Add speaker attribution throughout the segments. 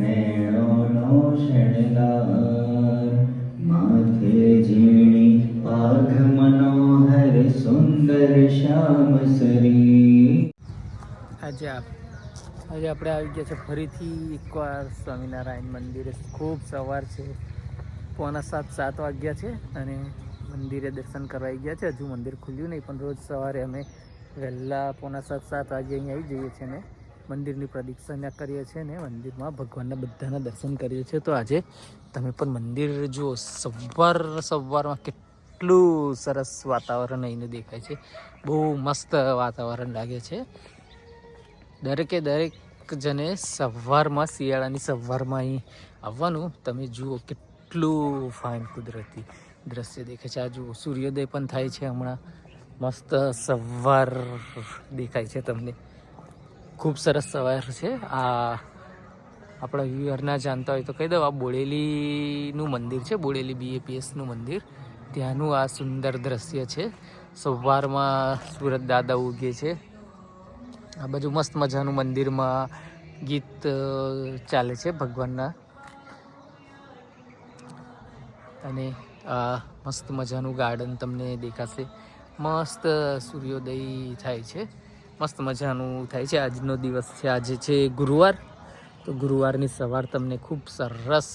Speaker 1: નેણોનો શણગાર. માથે ઝીણી પાઘ મનોહર સુંદર શ્યામ સરી
Speaker 2: આજે આજે આપણે આવી ગયા છે ફરીથી એકવાર સ્વામિનારાયણ મંદિરે. ખૂબ સવાર છે, પોણા સાત સાત વાગ્યા છે અને મંદિરે દર્શન કરવા ગયા છે. હજુ મંદિર ખુલ્યું નહીં, પણ રોજ સવારે અમે વહેલા પોણા સાત સાત વાગે અહીં આવી જઈએ છીએ ને મંદિરની પ્રદક્ષિણા કરીએ છીએ ને મંદિરમાં ભગવાનના બધાના દર્શન કરીએ છીએ. તો આજે તમે પણ મંદિર જુઓ. સવાર સવારમાં કેટલું સરસ વાતાવરણ અહીંને દેખાય છે. બહુ મસ્ત વાતાવરણ લાગે છે. દરેકે દરેક જણે સવારમાં શિયાળાની સવારમાં અહીં આવવાનું. તમે જુઓ કેટલું ફાઇન કુદરતી દ્રશ્ય દેખાય છે. આ જુઓ, સૂર્યોદય પણ થાય છે હમણાં. મસ્ત સવાર દેખાય છે તમને. ખૂબ સરસ સવાર છે. આ આપણા વ્યુઅર ના જાણતા હોય તો કહી દઉં, આ બોડેલીનું મંદિર છે, બોડેલી બીએપીએસનું મંદિર. ત્યાંનું આ સુંદર દ્રશ્ય છે. સવારમાં સુરત દાદા ઉગે છે. આ બાજુ મસ્ત મજાનું મંદિરમાં ગીત ચાલે છે ભગવાનના. અને આ મસ્ત મજાનું ગાર્ડન તમને દેખાશે. મસ્ત સૂર્યોદય થાય છે. મસ્ત મજાનું થાય છે. આજનો દિવસ છે, આજે છે ગુરુવાર. તો ગુરુવારની સવાર તમને ખૂબ સરસ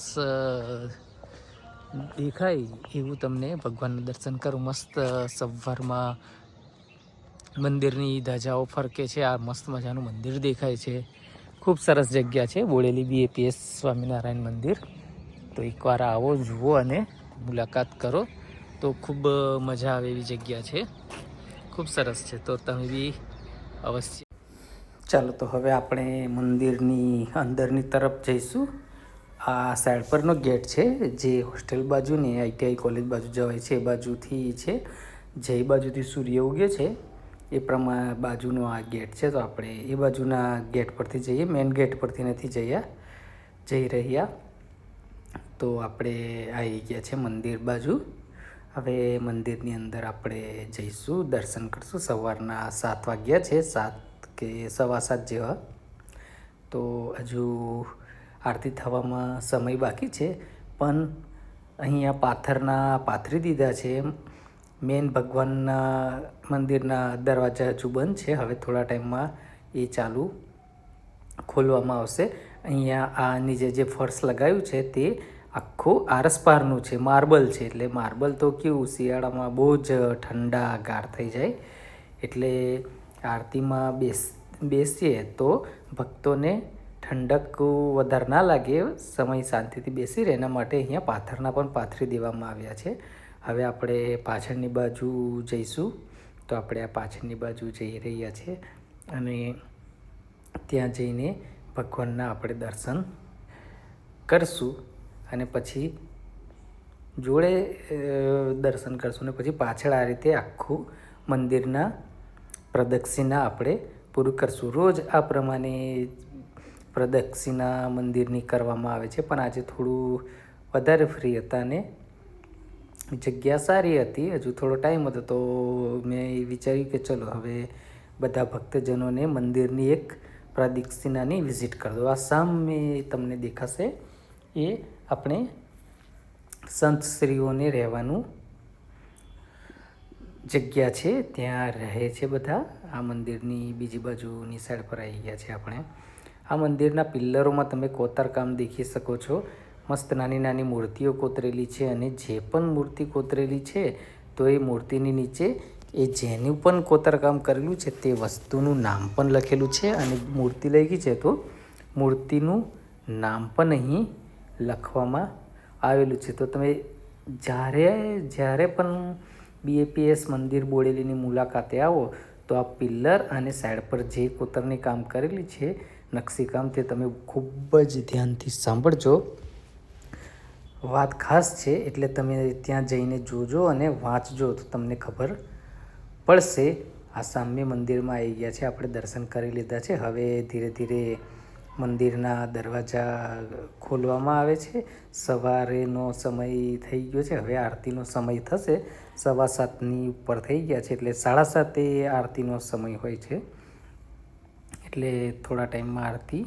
Speaker 2: દેખાય એવું તમને ભગવાનનું દર્શન કરું. મસ્ત સવારમાં મંદિરની ધજાઓ ફરકે છે. આ મસ્ત મજાનું મંદિર દેખાય છે. ખૂબ સરસ જગ્યા છે. બોડેલી બીએપીએસ સ્વામિનારાયણ મંદિર. તો એકવાર આવો, જુઓ અને મુલાકાત કરો. તો ખૂબ મજા આવે એવી જગ્યા છે. ખૂબ સરસ છે. તો તમે બી અવશ્ય. ચાલો તો હવે આપણે મંદિરની અંદરની તરફ જઈશું. આ સાઈડ પરનો ગેટ છે, જે હોસ્ટેલ બાજુની આઈટીઆઈ કોલેજ બાજુ જવાય છે, એ બાજુથી છે. જે બાજુથી સૂર્ય ઉગે છે, એ પ્રમાણે બાજુનો આ ગેટ છે. તો આપણે એ બાજુના ગેટ પરથી જઈએ મેઇન ગેટ પરથી નથી જઈએ જઈ રહ્યા. તો આપણે આવી ગયા છે મંદિર બાજુ. હવે મંદિરની અંદર આપણે જઈશું, દર્શન કરશું. સવારના સાત વાગ્યા છે, સાત કે સવા સાત જેવા. તો હજુ આરતી થવામાં સમય બાકી છે, પણ અહીંયા પાથરના પાથરી દીધા છે. મેન ભગવાનના મંદિરના દરવાજા હજુ બંધ છે, હવે થોડા ટાઈમમાં એ ચાલુ ખોલવામાં આવશે. અહીંયા આ નીચે જે ફર્શ લગાવ્યું છે તે આખું આરસપારનું છે, માર્બલ છે. એટલે માર્બલ તો કેવું, શિયાળામાં બહુ જ ઠંડા ગાર થઈ જાય. એટલે આરતીમાં બેસ, બેસીએ તો ભક્તોને ઠંડક વધારે ના લાગે, સમય શાંતિથી બેસી રહે. એના માટે અહીંયા પાથરના પણ પાથરી દેવામાં આવ્યા છે. હવે આપણે પાછળની બાજુ જઈશું. તો આપણે આ પાછળની બાજુ જઈ રહ્યા છીએ અને ત્યાં જઈને ભગવાનના આપણે દર્શન કરશું. અને પછી જોડે દર્શન કરશું ને પછી પાછળ આ રીતે આખું મંદિરના પ્રદક્ષિણા આપણે પૂરું કરશું. રોજ આ પ્રમાણે પ્રદક્ષિણા મંદિરની કરવામાં આવે છે, પણ આજે થોડું વધારે ફ્રી હતા ને જગ્યા સારી હતી, હજુ થોડો ટાઈમ હતો, તો મેં વિચાર્યું કે ચલો હવે બધા ભક્તજનોને મંદિરની એક પ્રદક્ષિણાની વિઝિટ કરી દો આ સામે તમને દેખાશે એ આપણે સંત શ્રીઓને રહેવાનું જગ્યા છે, ત્યાં રહે છે બધા. આ મંદિરની બીજી બાજુની સાઈડ પર આવી ગયા છે આપણે. આ મંદિરના પિલ્લરોમાં તમે કોતરકામ દેખી શકો છો. મસ્ત નાની નાની મૂર્તિઓ કોતરેલી છે અને જે પણ મૂર્તિ કોતરેલી છે, તો એ મૂર્તિની નીચે એ જેનું પણ કોતરકામ કરેલું છે, તે વસ્તુનું નામ પણ લખેલું છે અને મૂર્તિ લઈ ગઈ છે તો મૂર્તિનું નામ પણ અહીં લખવામાં આવેલું છે. તો તમે જ્યારે જ્યારે પણ બીએપીએસ મંદિર બોડેલીની મુલાકાતે આવો, તો આ પિલ્લર અને સાઈડ પર જે કોતરની કામ કરેલી છે નકશીકામ તે તમે ખૂબ જ ધ્યાનથી સાંભળજો. વાત ખાસ છે, એટલે તમે ત્યાં જઈને જોજો અને વાંચજો, તો તમને ખબર પડશે. આ સામ્ય મંદિરમાં આવી ગયા છે, આપણે દર્શન કરી લીધા છે. હવે ધીરે ધીરે મંદિરના દરવાજા ખોલવામાં આવે છે. સવારેનો સમય થઈ ગયો છે. હવે આરતીનો સમય થશે. સવા સાતની ઉપર થઈ ગયા છે એટલે સાડા સાતે આરતીનો સમય હોય છે. એટલે થોડા ટાઈમમાં આરતી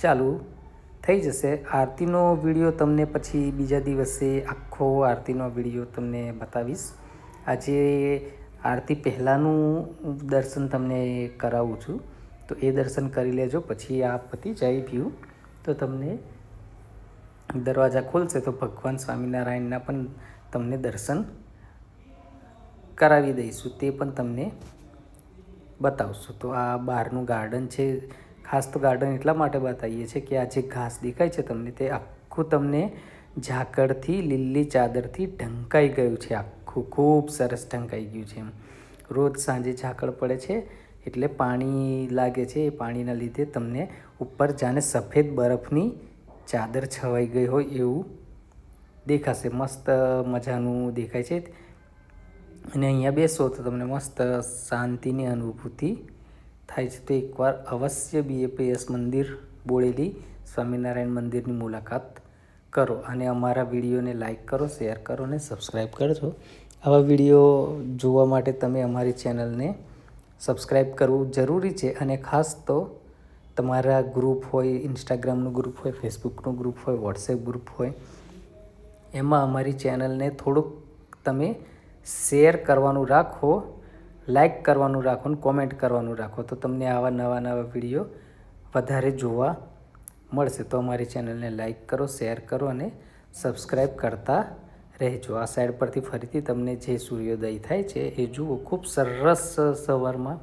Speaker 2: ચાલુ થઈ જશે. આરતીનો વીડિયો તમને પછી બીજા દિવસે આખો આરતીનો વીડિયો તમને બતાવીશ. આજે આરતી પહેલાંનું દર્શન તમને કરાવું છું. તો એ દર્શન કરી લેજો. પછી આ પતી જાય વ્યૂ તો તમને દરવાજા ખોલશે તો ભગવાન સ્વામિનારાયણના પણ તમને દર્શન કરાવી દઈશું. તે પણ તમને બતાવશું. તો આ બહારનું ગાર્ડન છે. ખાસ તો ગાર્ડન એટલા માટે બતાવીએ છીએ કે આ જે ઘાસ દેખાય છે તમને તે આખું તમને ઝાકળથી, લીલી ચાદરથી ઢંકાઈ ગયું છે. આખું ખૂબ સરસ ઢંકાઈ ગયું છે એમ. રોજ સાંજે ઝાકળ પડે છે. એટલે પાણી લાગે છે એ પાણીના લીધે તમને ઉપર જાણે સફેદ બરફની ચાદર છવાઈ ગઈ હોય એવું દેખાશે. મસ્ત મજાનું દેખાય છે. અને અહીંયા બેસો તો તમને મસ્ત શાંતિની અનુભૂતિ થાય છે. તો એકવાર અવશ્ય બીએપીએસ મંદિર બોળેલી સ્વામિનારાયણ મંદિરની મુલાકાત કરો અને અમારા વિડીયોને લાઇક કરો, શેર કરો અને સબસ્ક્રાઈબ કરજો. આવા વીડિયો જોવા માટે તમે અમારી ચેનલને સબસ્ક્રાઈબ કરવું જરૂરી છે અને ખાસ તો તમારા ગ્રુપ હોય, ઇન્સ્ટાગ્રામનું ગ્રુપ હોય, ફેસબુકનું ગ્રુપ હોય, વોટ્સએપ ગ્રુપ હોય, એમાં અમારી ચેનલને થોડુંક તમે શેર કરવાનું રાખો, લાઇક કરવાનું રાખો અને કોમેન્ટ કરવાનું રાખો. તો તમને આવા નવા નવા વીડિયો વધારે જોવા મળશે. તો અમારી ચેનલને લાઇક કરો, શેર કરો અને સબસ્ક્રાઈબ કરતા રહેજો. આ સાઈડ પરથી ફરીથી તમને જે સૂર્યોદય થાય છે, એ જુઓ. ખૂબ સરસ સવારમાં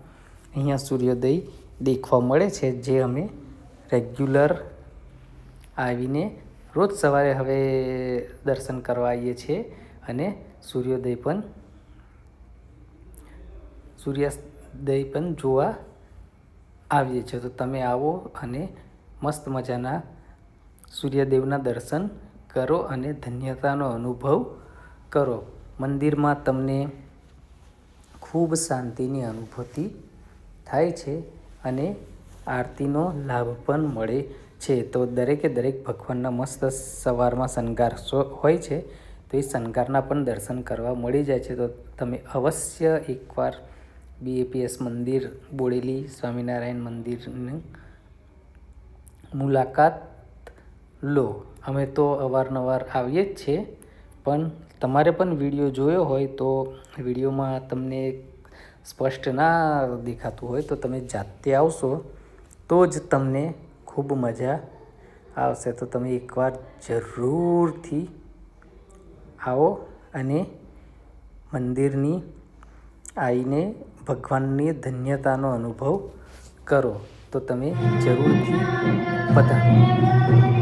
Speaker 2: અહીંયા સૂર્યોદય દેખવા મળે છે, જે અમે રેગ્યુલર આવીને રોજ સવારે હવે દર્શન કરવા આવીએ છીએ અને સૂર્યોદય પણ સૂર્યાસ્તય પણ જોવા આવીએ છીએ. તો તમે આવો અને મસ્ત મજાના સૂર્યદેવના દર્શન કરો અને ધન્યતાનો અનુભવ કરો. મંદિરમાં તમને ખૂબ શાંતિની અનુભૂતિ થાય છે અને આરતીનો લાભ પણ મળે છે. તો દરેકે દરેક ભગવાનના મસ્ત સવારમાં શણગાર હોય છે, તો એ શણગારના પણ દર્શન કરવા મળી જાય છે. તો તમે અવશ્ય એકવાર બીએપીએસ મંદિર, બોડેલી સ્વામિનારાયણ મંદિરની મુલાકાત લો. અમે તો અવારનવાર આવીએ જ છીએ, પણ તમારે પણ વીડિયો જોયો હોય તો વિડીયોમાં તમને સ્પષ્ટ ના દેખાતું હોય તો તમે જાતે આવશો, તો જ તમને ખૂબ મજા આવશે. તો તમે એકવાર જરૂરથી આવો અને મંદિરની આવીને ભગવાનની ધન્યતાનો અનુભવ કરો. તો તમે જરૂરથી પધારો.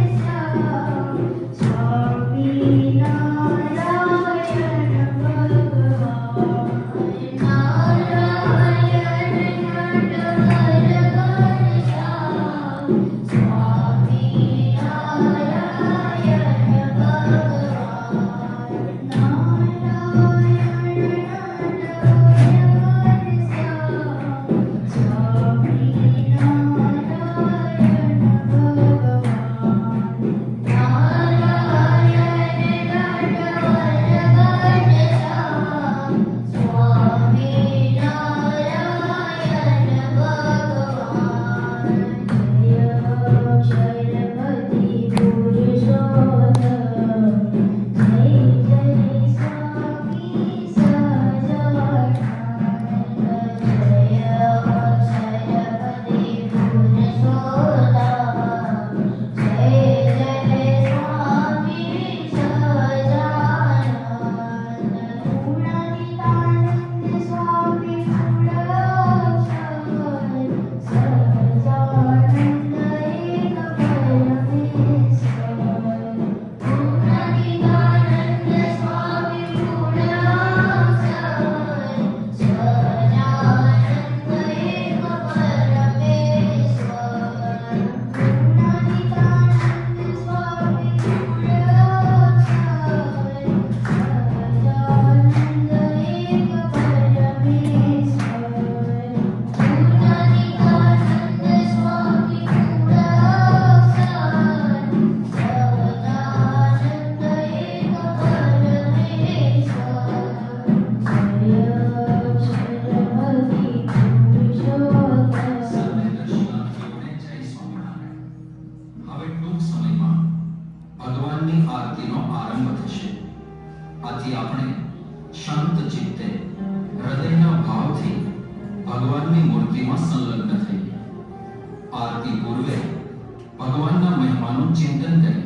Speaker 3: મહિમાનું ચિંતન કરીએ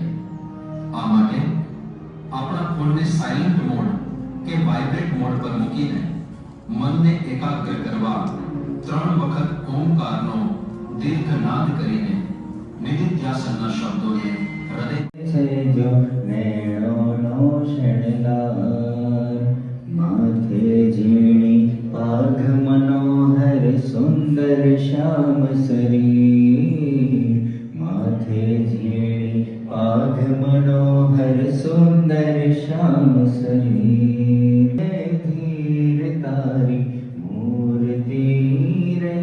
Speaker 3: આ માટે આપણા ફોનને સાયલન્ટ મોડ કે વાઇબ્રેટ મોડ પર મૂકીને મનને એકાગ્ર કરવા ત્રણ વખત ઓમકારનો દીર્ઘ નાદ કરીને નિધિધ્યાસનના શબ્દોને હૃદય
Speaker 1: છે જો નૈણોનો શણગાર માથે ઝીણી પાઘ મનોહર સુંદર શ્યામ શરીર શ્યામ શરીર ધીર તારી મૂર્તિ રે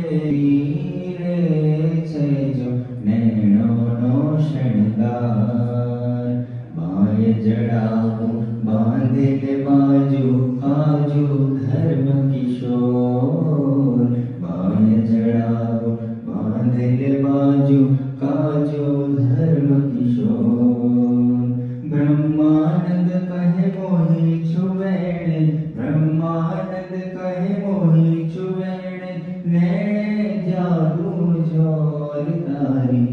Speaker 1: રે છે જો નૈણોનો શણગાર બાય જડાવું બાજુ કાજુ العالمين